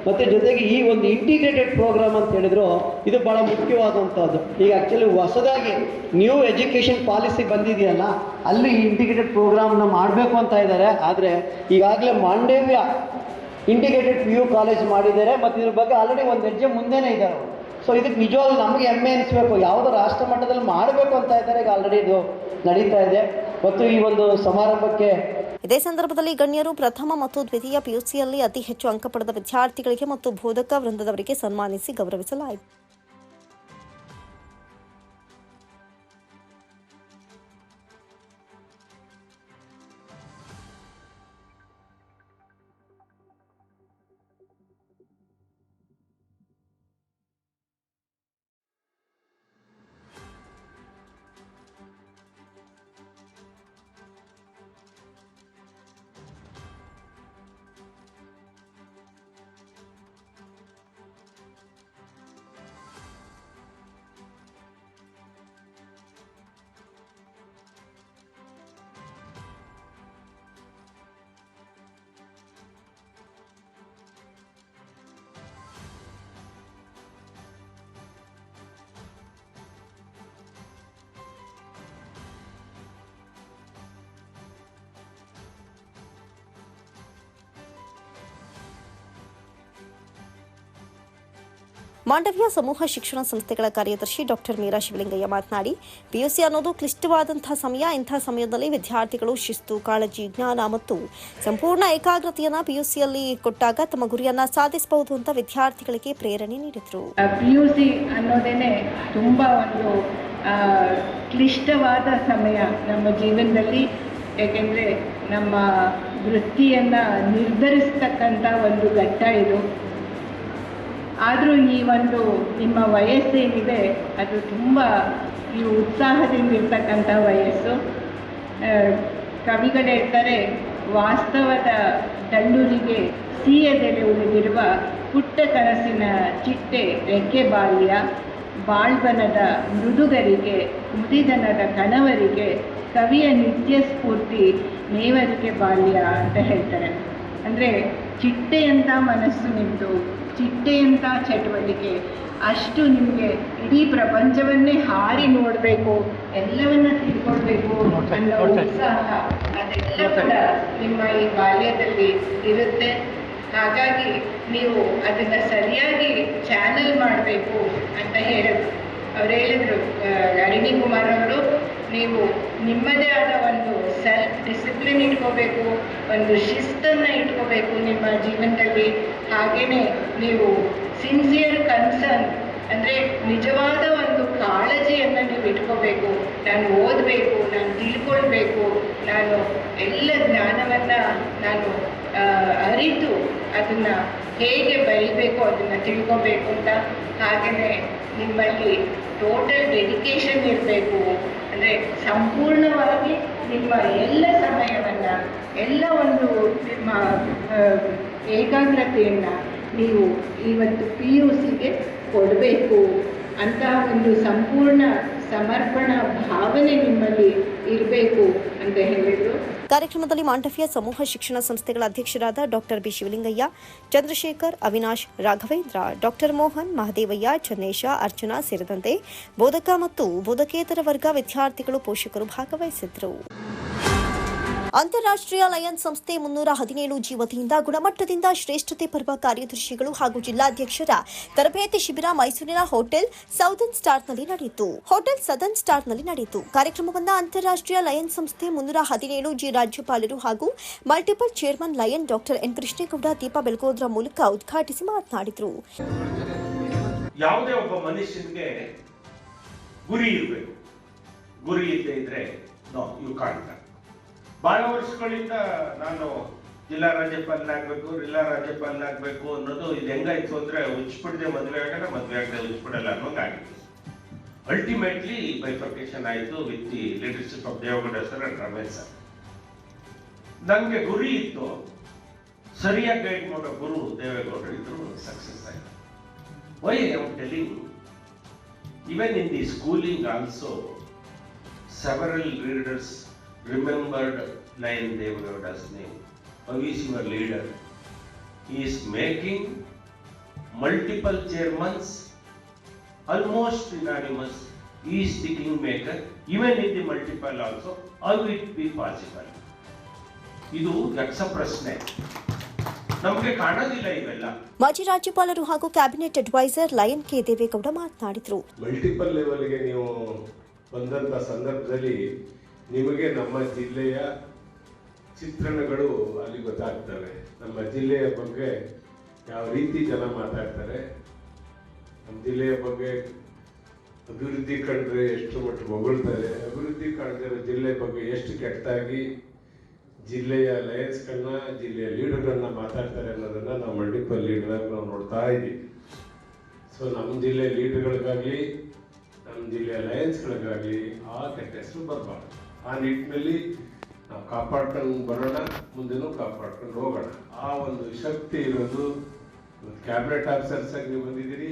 ಮತ್ತು ಜೊತೆಗೆ ಈ ಒಂದು ಇಂಟಿಗ್ರೇಟೆಡ್ ಪ್ರೋಗ್ರಾಮ್ ಅಂತ ಹೇಳಿದ್ರು, ಇದು ಭಾಳ ಮುಖ್ಯವಾದಂಥದ್ದು ಈಗ ಆ್ಯಕ್ಚುಲಿ ಹೊಸದಾಗಿ ನ್ಯೂ ಎಜುಕೇಷನ್ ಪಾಲಿಸಿ ಬಂದಿದೆಯಲ್ಲ, ಅಲ್ಲಿ ಇಂಟಿಗ್ರೇಟೆಡ್ ಪ್ರೋಗ್ರಾಮ್ನ ಮಾಡಬೇಕು ಅಂತ ಇದ್ದಾರೆ ಆದರೆ ಈಗಾಗಲೇ Mandavya integrated P U college ಮಾಡಿದ್ದಾರೆ, ಮತ್ತು ಇದ್ರ ಬಗ್ಗೆ ಆಲ್ರೆಡಿ ಒಂದು ಹೆಜ್ಜೆ ಮುಂದೆನೇ ಇದ್ದಾರೆ ಸೊ ಇದಕ್ಕೆ ನಿಜವಾಗ್ಲೂ ನಮಗೆ ಹೆಮ್ಮೆ ಅನಿಸ್ಬೇಕು. ಯಾವುದೋ ರಾಷ್ಟ್ರ ಮಟ್ಟದಲ್ಲಿ ಮಾಡಬೇಕು ಅಂತ ಇದ್ದಾರೆ ಈಗ ಆಲ್ರೆಡಿ ಇದು ನಡೀತಾ ಇದೆ. ಮತ್ತು ಈ ಒಂದು ಸಮಾರಂಭಕ್ಕೆ ಇದೇ ಸಂದರ್ಭದಲ್ಲಿ ಗಣ್ಯರು ಪ್ರಥಮ ಮತ್ತು ದ್ವಿತೀಯ ಪಿಯುಸಿಯಲ್ಲಿ ಅತಿ ಹೆಚ್ಚು ಅಂಕ ಪಡೆದ ವಿದ್ಯಾರ್ಥಿಗಳಿಗೆ ಮತ್ತು ಬೋಧಕ ವೃಂದದವರಿಗೆ ಸನ್ಮಾನಿಸಿ ಗೌರವಿಸಲಾಯಿತು. ಮಾಂಡವ್ಯ ಸಮೂಹ ಶಿಕ್ಷಣ ಸಂಸ್ಥೆಗಳ ಕಾರ್ಯದರ್ಶಿ ಡಾಕ್ಟರ್ ಮೀರಾ ಶಿವಲಿಂಗಯ್ಯ ಮಾತನಾಡಿ, ಪಿಯುಸಿ ಅನ್ನೋದು ಕ್ಲಿಷ್ಟವಾದಂತಹ ಸಮಯ, ಇಂತಹ ಸಮಯದಲ್ಲಿ ವಿದ್ಯಾರ್ಥಿಗಳು ಶಿಸ್ತು, ಕಾಳಜಿ, ಜ್ಞಾನ ಮತ್ತು ಸಂಪೂರ್ಣ ಏಕಾಗ್ರತೆಯನ್ನ ಪಿಯುಸಿಯಲ್ಲಿ ಕೊಟ್ಟಾಗ ತಮ್ಮ ಗುರಿಯನ್ನ ಸಾಧಿಸಬಹುದು ಅಂತ ವಿದ್ಯಾರ್ಥಿಗಳಿಗೆ ಪ್ರೇರಣೆ ನೀಡಿದರು. ಪಿಯುಸಿ ಅನ್ನೋದೇನೆ ತುಂಬಾ ಒಂದು ಕ್ಲಿಷ್ಟವಾದ ಸಮಯ ನಮ್ಮ ಜೀವನದಲ್ಲಿ, ಏಕೆಂದರೆ ನಮ್ಮ ವೃತ್ತಿಯನ್ನು ನಿರ್ಧರಿಸ್ತಕ್ಕಂಥ ಒಂದು ಘಟ್ಟ ಇದು. ಆದರೂ ಈ ಒಂದು ನಿಮ್ಮ ವಯಸ್ಸೇನಿದೆ ಅದು ತುಂಬ ಈ ಉತ್ಸಾಹದಿಂದ ಇರ್ತಕ್ಕಂಥ ವಯಸ್ಸು. ಕವಿಗಳೇಳ್ತಾರೆ ವಾಸ್ತವದ ದಂಡೂರಿಗೆ ಸೀಯದೆಲೆ ಉಳಿದಿರುವ ಪುಟ್ಟ ಕನಸಿನ ಚಿಟ್ಟೆ ರೆಕ್ಕೆ ಬಾಲ್ಯ ಬಾಳ್ಬನದ ಮೃದುಗರಿಗೆ, ಮುದಿದನದ ಕಣವರಿಗೆ, ಕವಿಯ ನಿತ್ಯ ಸ್ಫೂರ್ತಿ ನೇವರಿಕೆ ಬಾಲ್ಯ ಅಂತ ಹೇಳ್ತಾರೆ. ಅಂದರೆ ಚಿಟ್ಟೆಯಂಥ ಮನಸ್ಸು ನಿಮ್ಮದು ಚಿಟ್ಟೆಯಂಥ ಚಟುವಟಿಕೆ. ಅಷ್ಟು ನಿಮಗೆ ಇಡೀ ಪ್ರಪಂಚವನ್ನೇ ಹಾರಿ ನೋಡಬೇಕು ಎಲ್ಲವನ್ನ ತಿಳ್ಕೊಳ್ಬೇಕು ಅನ್ನೋ ಉತ್ಸಾಹ ಅದೆಲ್ಲ ಕೂಡ ನಿಮ್ಮ ಈ ಬಾಲ್ಯದಲ್ಲಿ ಇರುತ್ತೆ. ಹಾಗಾಗಿ ನೀವು ಅದನ್ನು ಸರಿಯಾಗಿ ಚಾನಲ್ ಮಾಡಬೇಕು ಅಂತ ಹೇಳಿದ್ರು ಅವ್ರು ಹೇಳಿದರು ಅರಿಣಿ ಕುಮಾರ್ ಅವರು ನೀವು ನಿಮ್ಮದೇ ಆದ ಒಂದು ಸೆಲ್ಫ್ ಡಿಸಿಪ್ಲಿನ್ ಇಟ್ಕೋಬೇಕು ಒಂದು ಶಿಸ್ತನ್ನು ಇಟ್ಕೋಬೇಕು ನಿಮ್ಮ ಜೀವನದಲ್ಲಿ. ಹಾಗೆಯೇ ನೀವು ಸಿನ್ಸಿಯರ್ ಕನ್ಸರ್ನ್ ಅಂದರೆ ನಿಜವಾದ ಒಂದು ಕಾಳಜಿಯನ್ನು ನೀವು ಇಟ್ಕೋಬೇಕು. ನಾನು ಓದಬೇಕು, ನಾನು ತಿಳ್ಕೊಳ್ಬೇಕು, ನಾನು ಎಲ್ಲ ಜ್ಞಾನವನ್ನು ನಾನು ಅರಿತು ಅದನ್ನು ಹೇಗೆ ಬರೀಬೇಕು, ಅದನ್ನು ತಿಳ್ಕೊಬೇಕು ಅಂತ ಹಾಗೆಯೇ ನಿಮ್ಮಲ್ಲಿ ಟೋಟಲ್ ಡೆಡಿಕೇಶನ್ ಇರಬೇಕು. ಅಂದರೆ ಸಂಪೂರ್ಣವಾಗಿ ನಿಮ್ಮ ಎಲ್ಲ ಸಮಯವನ್ನು, ಎಲ್ಲ ಒಂದು ನಿಮ್ಮ ಏಕಾಗ್ರತೆಯನ್ನು ನೀವು ಇವತ್ತು ಪಿ ಯು ಸಿಗೆ ಕೊಡಬೇಕು ಅಂತ ಒಂದು ಸಂಪೂರ್ಣ ಸಮರ್ಪಣಾ ಭಾವನೆ ನಿಮ್ಮಲ್ಲಿ ಇರಬೇಕು ಅಂತ ಹೇಳಿದರು. ಕಾರ್ಯಕ್ರಮದಲ್ಲಿ ಮಾಂಡವ್ಯ ಸಮೂಹ ಶಿಕ್ಷಣ ಸಂಸ್ಥೆಗಳ ಅಧ್ಯಕ್ಷರಾದ doctor B Shivalingaiah, Chandrashekar, Avinash, Raghavendra, doctor Mohan, Mahadevaiah, Channesha, Archana ಸೇರಿದಂತೆ ಬೋಧಕ ಮತ್ತು ಬೋಧಕೇತರ ವರ್ಗ ವಿದ್ಯಾರ್ಥಿಗಳು ಪೋಷಕರು ಭಾಗವಹಿಸಿದ್ರು ಅಂತಾರಾಷ್ಟ್ರೀಯ ಲಯನ್ ಸಂಸ್ಥೆ ಮುನ್ನೂರ ಹದಿನೇಳು ಜಿ ವತಿಯಿಂದ ಗುಣಮಟ್ಟದಿಂದ ಶ್ರೇಷ್ಠತೆ ಪರ್ವ ಕಾರ್ಯದರ್ಶಿಗಳು ಹಾಗೂ ಜಿಲ್ಲಾಧ್ಯಕ್ಷರ ತರಬೇತಿ ಶಿಬಿರ ಮೈಸೂರಿನ ಹೋಟೆಲ್ ಸೌದರ್ನ್ ಸ್ಟಾರ್ನಲ್ಲಿ ನಡೆಯಿತು. ಹೋಟೆಲ್ ಸದರ್ನ್ ಸ್ಟಾರ್ನಲ್ಲಿ ನಡೆಯಿತು. ಕಾರ್ಯಕ್ರಮವನ್ನು ಅಂತಾರಾಷ್ಟ್ರೀಯ ಲಯನ್ ಸಂಸ್ಥೆ ಮುನ್ನೂರ ಹದಿನೇಳು ಜಿ ರಾಜ್ಯಪಾಲರು ಹಾಗೂ multiple chairman lion doctor N Krishnegowda, ದೀಪ ಬೆಳಗೋದ್ರ ಮೂಲಕ ಉದ್ಘಾಟಿಸಿ ಮಾತನಾಡಿದರು. ಯಾವುದೇ ಒಬ್ಬ ಮನುಷ್ಯನಿಗೆ ಗುರಿ ಇರಬೇಕು. ಗುರಿ ಇಲ್ಲದೆ ಇದ್ರೆ, ನೋ ಯು ಕಾಣ್ತ ಬಹಳ ವರ್ಷಗಳಿಂದ ನಾನು ಜಿಲ್ಲಾ ರಾಜ್ಯಪಾಲನಾಗಬೇಕು ಜಿಲ್ಲಾ ರಾಜ್ಯಪಾಲನಾಗಬೇಕು ಅನ್ನೋದು ಇದು ಹೆಂಗಾಯ್ತು ಅಂದ್ರೆ ಉಚ್ಚಿಬಿಡದೆ ಮದುವೆ ಆಗಲ್ಲ ಮದುವೆ ಆಗದೆ ಉಚ್ಚಿಬಿಡಲ್ಲ ಅನ್ನೋಂಗಾಗಿತ್ತು ಅಲ್ಟಿಮೇಟ್ಲಿ ಬೈಫರ್ಕೇಶನ್ ಆಯಿತು with the leadership of Devegowda sir and Ramesh sir ನನಗೆ ಗುರಿ ಇತ್ತು. ಸರಿಯಾಗಿ ಗೈಡ್ ಮಾಡೋ ಗುರು ದೇವೇಗೌಡರು ಇದ್ರು ಸಕ್ಸಸ್ ಆಯಿತು. Why am telling even in the schooling also several readers remembered ನಯನ್ Devagowda's name. How is your leader? He is making multiple chairmans almost unanimous. He is the kingmaker, even in the multiple also. How it be possible? ಇದು ಯಕ್ಷ ಪ್ರಶ್ನೆ ನಮಗೆ ಕಾಣೋದಿಲ್ಲ ಇವೆಲ್ಲ ಮಾಜಿ ರಾಜ್ಯಪಾಲರು ಹಾಗೂ cabinet advisor lion K Devegowda ಮಾತನಾಡಿದರು ಮಲ್ಟಿಪಲ್ ಲೆವೆಲ್ಗೆ ನೀವು ಬಂದಂತ ಸಂದರ್ಭದಲ್ಲಿ ನಿಮಗೆ ನಮ್ಮ ಜಿಲ್ಲೆಯ ಚಿತ್ರಣಗಳು ಅಲ್ಲಿ ಗೊತ್ತಾಗ್ತವೆ. ನಮ್ಮ ಜಿಲ್ಲೆಯ ಬಗ್ಗೆ ಯಾವ ರೀತಿ ಜನ ಮಾತಾಡ್ತಾರೆ, ನಮ್ಮ ಜಿಲ್ಲೆಯ ಬಗ್ಗೆ ಅಭಿವೃದ್ಧಿ ಕಂಡ್ರೆ ಎಷ್ಟು ಮಟ್ಟಿಗೆ ಹೊಗಳ್ತಾರೆ, ಅಭಿವೃದ್ಧಿ ಕಾಣದಿರೋ ಜಿಲ್ಲೆ ಬಗ್ಗೆ ಎಷ್ಟು ಕೆಟ್ಟಾಗಿ ಜಿಲ್ಲೆಯ ಲಯನ್ಸ್ಗಳನ್ನ, ಜಿಲ್ಲೆಯ ಲೀಡರ್ಗಳನ್ನ ಮಾತಾಡ್ತಾರೆ ಅನ್ನೋದನ್ನ ನಾವು ಮಲ್ಟಿಪಲ್ ಲೀಡರ್ ನಾವು ನೋಡ್ತಾ ಇದ್ದೀವಿ. ಸೊ ನಮ್ಮ ಜಿಲ್ಲೆ ಲೀಡರ್ಗಳಿಗಾಗಲಿ, ನಮ್ಮ ಜಿಲ್ಲೆಯ ಲಯನ್ಸ್ಗಳಿಗಾಗಲಿ ಆ ಕೆಟ್ಟ ಹೆಸರು ಬರಬಾರ್ದು. ಆ ನಿಟ್ಟಿನಲ್ಲಿ ನಾವು ಕಾಪಾಡ್ಕೊಂಡು ಬರೋಣ ಮುಂದೆನೂ ಕಾಪಾಡ್ಕೊಂಡು ಹೋಗೋಣ. ಆ ಒಂದು ಶಕ್ತಿ ಇರೋದು ಕ್ಯಾಬಿನೆಟ್ ಆಫೀಸರ್ಸ್ ಆಗಿ ನೀವು ಬಂದಿದ್ದೀರಿ.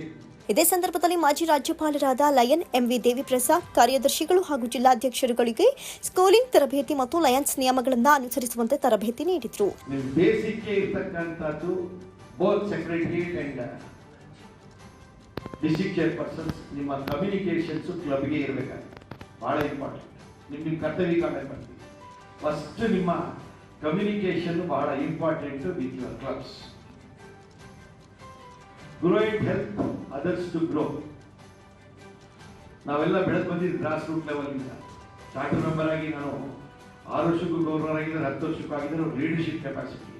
ಇದೇ ಸಂದರ್ಭದಲ್ಲಿ ಮಾಜಿ ರಾಜ್ಯಪಾಲರಾದ ಲಯನ್ ಎಂವಿ ದೇವಿಪ್ರಸಾದ್ ಕಾರ್ಯದರ್ಶಿಗಳು ಹಾಗೂ ಜಿಲ್ಲಾಧ್ಯಕ್ಷರುಗಳಿಗೆ ಸ್ಕೂಲಿಂಗ್ ತರಬೇತಿ ಮತ್ತು ಲಯನ್ಸ್ ನಿಯಮಗಳನ್ನು ಅನುಸರಿಸುವಂತೆ ತರಬೇತಿ ನೀಡಿದರು. ಡಿಸ್ಟ್ರಿಕ್ಟ್ ಚೇರ್ಪರ್ಸನ್ಸ್ ನಿಮ್ಮ ಕಮ್ಯುನಿಕೇಶನ್ಸ್ ಕ್ಲಬ್ಗೆ ಇರಬೇಕಾಗುತ್ತೆ. ಭಾಳ ಇಂಪಾರ್ಟೆಂಟ್ ಕರ್ತವ್ಯಕ್ಕೆ ಆಮೇಲೆ ಬರ್ತೀವಿ ಫಸ್ಟ್ ನಿಮ್ಮ ಕಮ್ಯುನಿಕೇಶನ್ ಬಹಳ important with your clubs grow it help others to grow ನಾವೆಲ್ಲ ಬೆಳೆದು ಬಂದಿದ್ದು ಗ್ರಾಸ್ ರೂಟ್ ಲೆವೆಲ್ನಿಂದ ಚಾರ್ಟರ್ ಮೆಂಬರ್ ಆಗಿ ನಾನು ಆರು ವರ್ಷಕ್ಕೂ ಗೌರ್ನರ್ ಆಗಿದ್ದರೆ ಹತ್ತು ವರ್ಷಕ್ಕೂ ಆಗಿದ್ದರೆ ಲೀಡರ್ಶಿಪ್ ಕೆಪಾಸಿಟಿ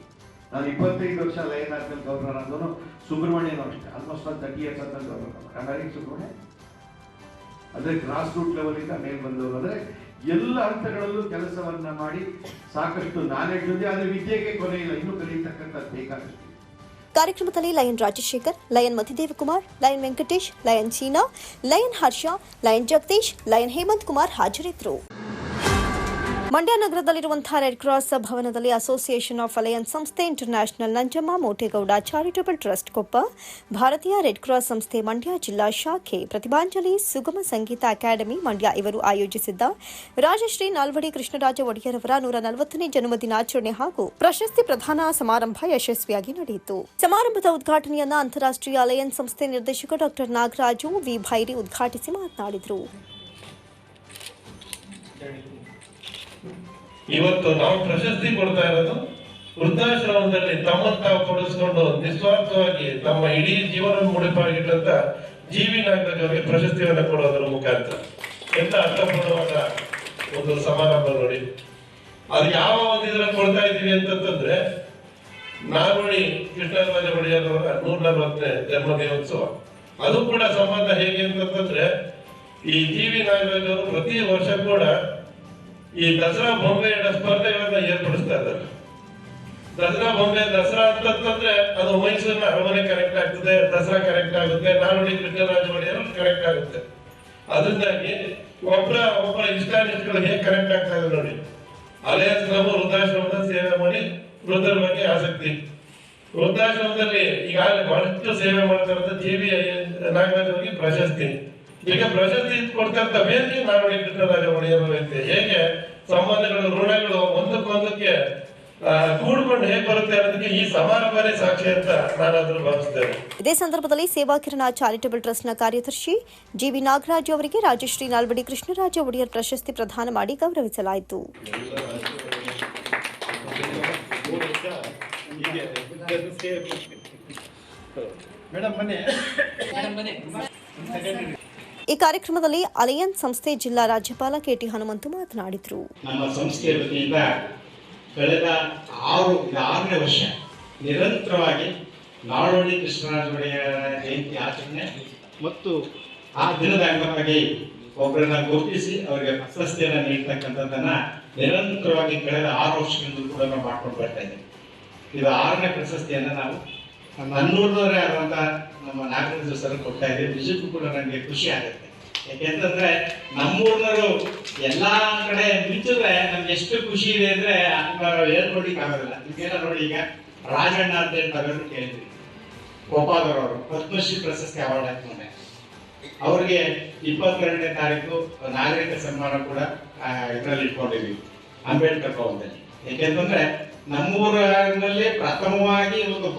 ನಾನು ಇಪ್ಪತ್ತೈದು ವರ್ಷ ಲೈನ್ ಆದ್ಮೇಲೆ ಗೌರ್ನರ್ ಆದವನು ಸುಬ್ರಹ್ಮಣ್ಯನೂ ಅಷ್ಟೇ. ಆಲ್ಮೋಸ್ಟ್ ಆಲ್ ತರ್ಟಿ ಇಯರ್ಸ್ ಅಂತ ಗೌರ್ನರ್ ಹಾಗಾಗಿ ಸುಬ್ರಹ್ಮಣ್ಯ. ಅಂದ್ರೆ ಗ್ರಾಸ್ ರೂಟ್ ಲೆವೆಲಿಂದ ಮೇಲ್ ಬಂದವರು ಅಂದ್ರೆ ಎಲ್ಲ ಹಂತಗಳಲ್ಲೂ ಕೆಲಸವನ್ನ ಮಾಡಿ ಸಾಕಷ್ಟು ನಾಲೆಡ್ಜ್ ಇದೆ ಆದ್ರೆ ವಿದ್ಯೆಗೆ ಕೊನೆ ಇಲ್ಲ. ಇನ್ನೂ ಕಲಿಯತಕ್ಕಂಥದ್ದು ಬೇಕಾದಷ್ಟು. ಕಾರ್ಯಕ್ರಮದಲ್ಲಿ lion Rajashekar, lion Mathidevakumar lion Venkatesh, lion Cheena, lion Harsha, lion Jagadish, lion Hemanth Kumar ಹಾಜರಿದ್ದರು. ಮಂಡ್ಯ ನಗರದಲ್ಲಿರುವಂತಹ ರೆಡ್ ಕ್ರಾಸ್ ಭವನದಲ್ಲಿ ಅಸೋಸಿಯೇಷನ್ ಆಫ್ ಅಲಯನ್ಸ್ ಸಂಸ್ಥೆ international Nanjamma Motegowda charitable trust Koppa, Bharatiya red cross ಸಂಸ್ಥೆ ಮಂಡ್ಯ ಜಿಲ್ಲಾ ಶಾಖೆ ಪ್ರತಿಭಾಂಜಲಿ ಸುಗಮ ಸಂಗೀತ ಅಕಾಡೆಮಿ ಮಂಡ್ಯ ಇವರು ಆಯೋಜಿಸಿದ್ದ ರಾಜಶ್ರೀ ನಾಲ್ವಡಿ ಕೃಷ್ಣರಾಜ ಒಡೆಯರ್ ಅವರ ನೂರ ನಲವತ್ತನೇ ಜನ್ಮದಿನಾಚರಣೆ ಹಾಗೂ ಪ್ರಶಸ್ತಿ ಪ್ರದಾನ ಸಮಾರಂಭ ಯಶಸ್ವಿಯಾಗಿ ನಡೆಯಿತು. ಸಮಾರಂಭದ ಉದ್ಘಾಟನೆಯನ್ನ ಅಂತಾರಾಷ್ಟ್ರೀಯ ಅಲಯನ್ಸ್ ಸಂಸ್ಥೆ ನಿರ್ದೇಶಕ ಡಾಕ್ಟರ್ ನಾಗರಾಜು ವಿ. ಭೈರಿ ಉದ್ಘಾಟಿಸಿ ಮಾತನಾಡಿದರು. ಇವತ್ತು ನಾವು ಪ್ರಶಸ್ತಿ ಕೊಡ್ತಾ ಇರೋದು ವೃದ್ಧಾಶ್ರಮದಲ್ಲಿ ತಮ್ಮನ್ನು ತಾವು ಕೊಡಿಸ್ಕೊಂಡು ನಿಸ್ವಾರ್ಥವಾಗಿ ತಮ್ಮ ಇಡೀ ಜೀವನ ಮುಡಿಪಾಗಿಟ್ಟಂತ ಜೀವಿ ನಾಗರಿಕರಿಗೆ ಪ್ರಶಸ್ತಿಯನ್ನು ಕೊಡೋದರ ಮುಖಾಂತರ. ಎಂತ ಅರ್ಥಪೂರ್ಣವಾದ ಒಂದು ಸಮಾರಂಭ ನೋಡಿ. ಅದು ಯಾವ ಒಂದು ಇದ್ರ ಕೊಡ್ತಾ ಇದ್ದೀವಿ ಅಂತಂತಂದ್ರೆ ನಾಲ್ವಡಿ ಕೃಷ್ಣರಾಜ ಒಡೆಯರವರ ನೂರ ನಲವತ್ತನೇ ಜನ್ಮ ದಿನೋತ್ಸವ ಅದು ಕೂಡ ಸಂಬಂಧ ಹೇಗೆ ಅಂತಂತಂದ್ರೆ, ಈ ಜೀವಿ ಅವರು ಪ್ರತಿ ವರ್ಷ ಕೂಡ ಈ ದಸರಾ ಬೊಂಬೆ ಸ್ಪರ್ಧೆಗಳನ್ನ ಏರ್ಪಡಿಸ್ತಾ ಇದ್ದಾರೆ. ದಸರಾ ಬೊಂಬೆ, ದಸರಾ ಅಂತಂದ್ರೆ ಅದು ಮೈಸೂರಿನ ಅರಮನೆ ಕರೆಕ್ಟ್ ಆಗ್ತದೆ, ದಸರಾ ಕರೆಕ್ಟ್ ಆಗುತ್ತೆ, ನಾಲ್ವಡಿ ಕೃಷ್ಣರಾಜ ಒಡೆಯರು ಕರೆಕ್ಟ್ ಆಗುತ್ತೆ. ಅದರಿಂದಾಗಿ ಒಬ್ಬರ ಒಬ್ಬರ ಇಷ್ಟಾನಿಷ್ಟಗಳು ಹೇಗೆ ಕರೆಕ್ಟ್ ಆಗ್ತಾ ಇದೆ ನೋಡಿ. ಅಲೆಯ ಕ್ಲಬ್ ವೃದ್ಧಾಶ್ರಮದ ಸೇವೆ ಮಾಡಿ ವೃದ್ಧರ ಬಗ್ಗೆ ಆಸಕ್ತಿ. ವೃದ್ಧಾಶ್ರಮದಲ್ಲಿ ಈಗಾಗಲೇ ಬಹಳಷ್ಟು ಸೇವೆ ಮಾಡ್ತಾರಂತ ಜಿ ಬಿ ನಾಗರಾಜ್ ಅವರಿಗೆ ಪ್ರಶಸ್ತಿ. ಈಗ ಪ್ರಶಸ್ತಿ ಕೊಡ್ತಂತ ವೇದಿಕೆ ನಾಡೋಡಿ ಕೃಷ್ಣರಾಜ ಒಡೆಯರು ಅಂತ ಹೇಗೆ ಸಂಬಂಧಗಳು ಋಣಗಳು ಒಂದಕ್ಕೊಂದಕ್ಕೆ ಕೂಡಿಕೊಂಡು ಹೇಗೆ ಬರುತ್ತೆ ಅನ್ನೋದಕ್ಕೆ ಈ ಸಮಾರಂಭನೇ ಸಾಕ್ಷಿ ಅಂತ ನಾನು ಅದನ್ನು ಭಾವಿಸ್ತೇನೆ. ಇದೇ ಸಂದರ್ಭದಲ್ಲಿ ಸೇವಾ ಕಿರಣ ಚಾರಿಟಬಲ್ ಟ್ರಸ್ಟ್ನ ಕಾರ್ಯದರ್ಶಿ ಜಿ ವಿ ನಾಗರಾಜ್ ಅವರಿಗೆ ರಾಜಶ್ರೀ ನಾಲ್ವಡಿ ಕೃಷ್ಣರಾಜ ಒಡೆಯರ್ ಪ್ರಶಸ್ತಿ ಪ್ರದಾನ ಮಾಡಿ ಗೌರವಿಸಲಾಯಿತು. ಈ ಕಾರ್ಯಕ್ರಮದಲ್ಲಿ ಅಲಯನ್ ಸಂಸ್ಥೆ ಜಿಲ್ಲಾ ರಾಜ್ಯಪಾಲ ಕೆಟಿ ಹನುಮಂತು ಮಾತನಾಡಿದರು. ನಮ್ಮ ಸಂಸ್ಥೆಯ ವತಿಯಿಂದ ಕಳೆದ ಆರು ಆರನೇ ವರ್ಷ ನಿರಂತರವಾಗಿ ನಾಡೋಡಿ ಕೃಷ್ಣರಾಜ ಒಡೆಯರ ಜಯಂತಿ ಆಚರಣೆ ಮತ್ತು ಆ ದಿನದ ಅಂಗವಾಗಿ ಒಬ್ಬರನ್ನ ಗುರುತಿಸಿ ಅವರಿಗೆ ಪ್ರಶಸ್ತಿಯನ್ನು ನೀಡ್ತಕ್ಕಂಥದ್ದನ್ನ ನಿರಂತರವಾಗಿ ಕಳೆದ ಆರು ವರ್ಷಗಳಿಂದ ಕೂಡ ನಾವು ಮಾಡ್ಕೊಂಡು ಬರ್ತಾ ಇದ್ದೀವಿ. ಇದು ಆರನೇ ಪ್ರಶಸ್ತಿಯನ್ನು ನಾವು ನನ್ನೂರದವರೇ ಆದಂಥ ನಮ್ಮ ನಾಗರಾಜ ಸರ್ ಕೊಡ್ತಾ ಇದ್ದೀವಿ ನಿಜಕ್ಕೂ ಕೂಡ ನನಗೆ ಖುಷಿ ಆಗುತ್ತೆ. ಯಾಕೆಂತಂದ್ರೆ ನಮ್ಮೂರ್ನವರು ಎಲ್ಲ ಕಡೆ ಮಿಂಚಿದ್ರೆ ನಮ್ಗೆ ಎಷ್ಟು ಖುಷಿ ಇದೆ ಅಂದ್ರೆ ಏನ್ ಹೇಳ್ಕೊಡ್ಲಿಕ್ಕೆ ಆಗೋದಿಲ್ಲ. ಇದೆಲ್ಲ ನೋಡಿ ಈಗ ರಾಜಣ್ಣ ಅಂತ ಹೇಳಿ ತಗೊಂಡು ಕೇಳಿದ್ವಿ. ಗೋಪಾಲರವರು ಪದ್ಮಶ್ರೀ ಪ್ರಶಸ್ತಿ ಅವಾರ್ಡ್ ಹಾಕೊಂಡೆ ಅವ್ರಿಗೆ ಇಪ್ಪತ್ತೆರಡನೇ ತಾರೀಕು ನಾಗರಿಕ ಸನ್ಮಾನ ಕೂಡ ಇದರಲ್ಲಿ ಇಟ್ಕೊಂಡಿದ್ವಿ, ಅಂಬೇಡ್ಕರ್ ಭವನದಲ್ಲಿ. ಯಾಕೆಂತಂದ್ರೆ ನಮ್ಮೂರಿನಲ್ಲಿ ಪ್ರಥಮವಾಗಿ ಒಂದು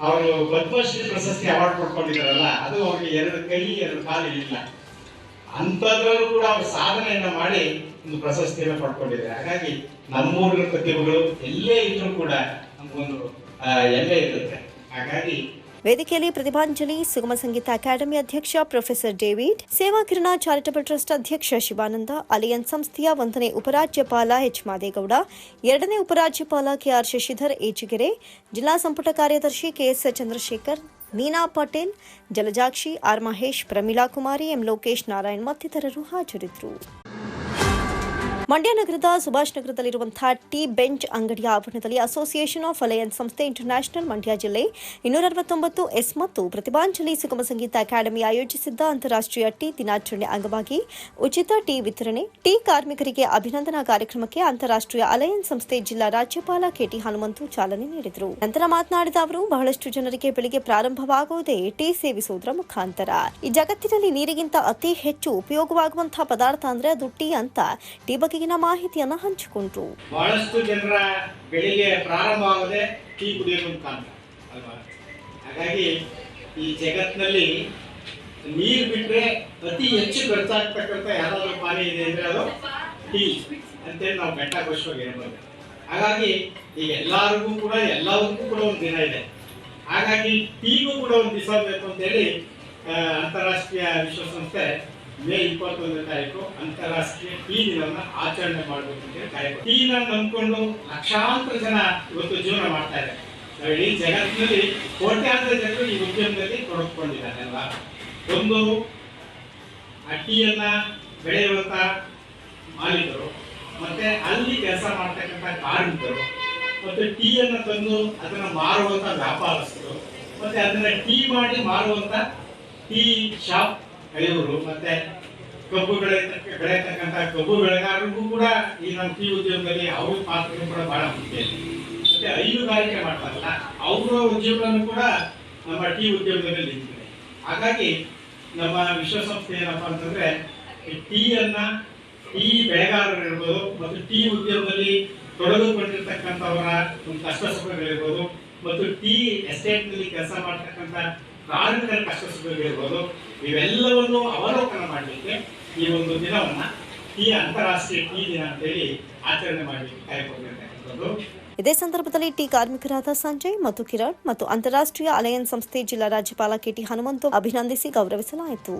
ಅವರು ಪದ್ಮಶ್ರೀ ಪ್ರಶಸ್ತಿ ಅವಾರ್ಡ್ ಪಡ್ಕೊಂಡಿದ್ದಾರಲ್ಲ ಅದು ಅವ್ರಿಗೆ ಎರಡು ಕೈ, ಎರಡು ಕಾಲು ಇಲ್ಲ ಅಂಥದ್ರಲ್ಲೂ ಕೂಡ ಅವ್ರು ಸಾಧನೆಯನ್ನ ಮಾಡಿ ಒಂದು ಪ್ರಶಸ್ತಿಯನ್ನು ಪಡ್ಕೊಂಡಿದ್ದಾರೆ. ಹಾಗಾಗಿ ನಮ್ಮೂರಿನ ಪ್ರತಿಭೆಗಳು ಎಲ್ಲೇ ಇದ್ರೂ ಕೂಡ ನಮಗೊಂದು ಹೆಮ್ಮೆ ಇರುತ್ತೆ. ಹಾಗಾಗಿ ವೇದಿಕೆಯಲ್ಲಿ ಪ್ರತಿಭಾಂಜಲಿ, ಸುಗಮ ಸಂಗೀತ ಅಕಾಡೆಮಿ ಅಧ್ಯಕ್ಷ professor David, Seva Kirana charitable trust ಅಧ್ಯಕ್ಷ ಶಿವಾನಂದ ಅಲಿಯನ್ ಸಂಸ್ಥೆಯ ಒಂದನೇ ಉಪರಾಜ್ಯಪಾಲ ಎಚ್ ಮಾದೇಗೌಡ, ಎರಡನೇ ಉಪರಾಜ್ಯಪಾಲ ಕೆಆರ್ ಶಶಿಧರ್ ಏಚಿಗೆರೆ, ಜಿಲ್ಲಾ ಸಂಪುಟ ಕಾರ್ಯದರ್ಶಿ ಕೆಎಸ್ ಚಂದ್ರಶೇಖರ್ ನೀನಾ ಪಟೇಲ್, ಜಲಜಾಕ್ಷಿ ಆರ್ ಮಹೇಶ್, ಪ್ರಮೀಳಾ ಕುಮಾರಿ, ಎಂ ಲೋಕೇಶ್ ನಾರಾಯಣ್ ಮತ್ತಿತರರು ಹಾಜರಿದ್ದರು. ಮಂಡ್ಯ ನಗರದ ಸುಭಾಷ್ ನಗರದಲ್ಲಿರುವಂತಹ ಟಿ ಬೆಂಚ್ ಅಂಗಡಿಯ ಆವರಣದಲ್ಲಿ ಅಸೋಸಿಯೇಷನ್ ಆಫ್ ಅಲಯನ್ಸ್ ಸಂಸ್ಥೆ ಇಂಟರ್ನ್ಯಾಷನಲ್ ಮಂಡ್ಯ ಜಿಲ್ಲೆ ಇನ್ನೂರ ಅರವತ್ತೊಂಬತ್ತು ಎಸ್ ಮತ್ತು ಪ್ರತಿಭಾಂಜಲಿ ಸುಗಮ ಸಂಗೀತ ಅಕಾಡೆಮಿ ಆಯೋಜಿಸಿದ್ದ ಅಂತಾರಾಷ್ಟ್ರೀಯ ಟಿ ದಿನಾಚರಣೆ ಅಂಗವಾಗಿ ಉಚಿತ ಟಿ ವಿತರಣೆ, ಟಿ ಕಾರ್ಮಿಕರಿಗೆ ಅಭಿನಂದನಾ ಕಾರ್ಯಕ್ರಮಕ್ಕೆ ಅಂತಾರಾಷ್ಟ್ರೀಯ ಅಲಯನ್ಸ್ ಸಂಸ್ಥೆ ಜಿಲ್ಲಾ ರಾಜ್ಯಪಾಲ ಕೆಟಿ ಹನುಮಂತು ಚಾಲನೆ ನೀಡಿದರು. ನಂತರ ಮಾತನಾಡಿದ ಅವರು, ಬಹಳಷ್ಟು ಜನರಿಗೆ ಬೆಳಿಗ್ಗೆ ಪ್ರಾರಂಭವಾಗುವುದೇ ಟಿ ಸೇವಿಸುವುದರ ಮುಖಾಂತರ. ಈ ಜಗತ್ತಿನಲ್ಲಿ ನೀರಿಗಿಂತ ಅತಿ ಹೆಚ್ಚು ಉಪಯೋಗವಾಗುವಂತಹ ಪದಾರ್ಥ ಅಂದ್ರೆ ಅದು ಟೀ ಅಂತ. ಟೀ ಬಗೆಗಿನ ಮಾಹಿತಿಯನ್ನು ಹಂಚಿಕೊಂಡ್ರು. ಬಹಳಷ್ಟು ಜನರ ಬೆಳಿಗ್ಗೆ ಪ್ರಾರಂಭವಾಗದೆ ಟೀ ಕುಡಿಯೋದು ಅಲ್ವಾ? ಹಾಗಾಗಿ ಈ ಜಗತ್ತಿನಲ್ಲಿ ನೀರು ಬಿಟ್ಟರೆ ಅತಿ ಹೆಚ್ಚು ಖರ್ಚಾಗ್ತಕ್ಕಂಥ ಯಾರಾದರೂ ಪಾನೀಯ ಇದೆ ಅಂದರೆ ಅದು ಟೀ ಅಂತೇಳಿ ನಾವು ಬೆಟ್ಟ ಕೋಶವಾಗಿ ಹೇಳ್ಬೋದು. ಹಾಗಾಗಿ ಈಗ ಎಲ್ಲರಿಗೂ ಕೂಡ, ಎಲ್ಲದಕ್ಕೂ ಕೂಡ ಒಂದು ದಿನ ಇದೆ. ಹಾಗಾಗಿ ಟೀಗೂ ಕೂಡ ಒಂದು ದಿವಸ ಬೇಕು ಅಂತೇಳಿ ಅಂತಾರಾಷ್ಟ್ರೀಯ ವಿಶ್ವಸಂಸ್ಥೆ ಮೇ ಇಪ್ಪತ್ತೊಂದನೇ ತಾರೀಕು ಅಂತಾರಾಷ್ಟ್ರೀಯ ಟೀ ದಿನವನ್ನ ಆಚರಣೆ ಮಾಡಬೇಕು ಅಂತೇಳಿ ಕಾರ್ಯಕ್ರಮ ಟೀನ ನಂಬ್ಕೊಂಡು ಲಕ್ಷಾಂತರ ಜನ ಇವತ್ತು ಜೀವನ ಮಾಡ್ತಾ ಇದ್ದಾರೆ. ಇಡೀ ಜಗತ್ತಿನಲ್ಲಿ ಕೋಟ್ಯಾಂತರ ಜನರು ಈ ಉದ್ಯಮದಲ್ಲಿ ತೊಡಗಿಕೊಂಡಿದ್ದಾರೆ ಅಲ್ವಾ? ಒಂದು ಆ ಟೀಯನ್ನ ಬೆಳೆಯುವಂತ ಮಾಲೀಕರು, ಮತ್ತೆ ಅಲ್ಲಿ ಕೆಲಸ ಮಾಡ್ತಕ್ಕಂಥ ಕಾರ್ಮಿಕರು, ಮತ್ತೆ ಟೀಯನ್ನು ತಂದು ಅದನ್ನ ಮಾರುವಂತ ವ್ಯಾಪಾರಸ್ಥರು, ಮತ್ತೆ ಅದನ್ನ ಟೀ ಮಾಡಿ ಮಾರುವಂತ ಟೀ ಶಾಪ್ ಇವರು ಮತ್ತೆ ಕಬ್ಬು ಬೆಳೆ ಬೆಳೆಯತಕ್ಕಂಥ ಕಬ್ಬು ಬೆಳೆಗಾರರಿಗೂ ಕೂಡ ಈ ನಮ್ಮ ಟೀ ಉದ್ಯಮದಲ್ಲಿ ಅವ್ರ ಪಾತ್ರ ಕೂಡ ಬಹಳ ಮುಖ್ಯ. ಮತ್ತೆ ಹೈನುಗಾರಿಕೆ ಮಾಡ್ತಾರಲ್ಲ, ಅವರ ಉದ್ಯಮಗಳನ್ನು ಕೂಡ ನಮ್ಮ ಟೀ ಉದ್ಯಮದಲ್ಲಿ ನಿಂತಿದೆ ಹಾಗಾಗಿ ನಮ್ಮ ವಿಶ್ವಸಂಸ್ಥೆ ಏನಪ್ಪ ಅಂತಂದ್ರೆ ಟೀಯನ್ನ ಟೀ ಬೆಳೆಗಾರರು ಇರ್ಬೋದು ಮತ್ತು ಟೀ ಉದ್ಯಮದಲ್ಲಿ ತೊಡಗಿಕೊಂಡಿರ್ತಕ್ಕಂಥವರ ಒಂದು ಕಷ್ಟ ಸುಖಗಳಿರ್ಬೋದು ಮತ್ತು ಟೀ ಎಸ್ಟೇಟ್ನಲ್ಲಿ ಕೆಲಸ ಮಾಡ್ತಕ್ಕಂಥ ಕಾರ್ಮಿಕರ ಕಷ್ಟ ಸುಖಗಳಿರ್ಬೋದು ಇವೆಲ್ಲವನ್ನು ಅವಲೋಕನ ಮಾಡಲಿಕ್ಕೆ ಈ ಒಂದು ದಿನವನ್ನ ಈ ಅಂತಾರಾಷ್ಟ್ರೀಯ ಟೀ ದಿನ ಅಂತೇಳಿ ಆಚರಣೆ ಮಾಡಲಿಕ್ಕೆ ಕಾಯ್ಕೊಂಡಿರ್ತಕ್ಕಂಥದ್ದು. ಇದೇ ಸಂದರ್ಭದಲ್ಲಿ ಟಿ ಕಾರ್ಮಿಕರಾದ ಸಂಜಯ್ ಮತ್ತು ಕಿರಣ್ ಮತ್ತು ಅಂತಾರಾಷ್ಟ್ರೀಯ ಅಲಯನ್ಸ್ ಸಂಸ್ಥೆ ಜಿಲ್ಲಾ ರಾಜ್ಯಪಾಲ ಕೆಟಿ ಹನುಮಂತು ಅಭಿನಂದಿಸಿ ಗೌರವಿಸಲಾಯಿತು.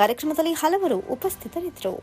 ಕಾರ್ಯಕ್ರಮದಲ್ಲಿ ಹಲವರು ಉಪಸ್ಥಿತರಿದ್ದರು.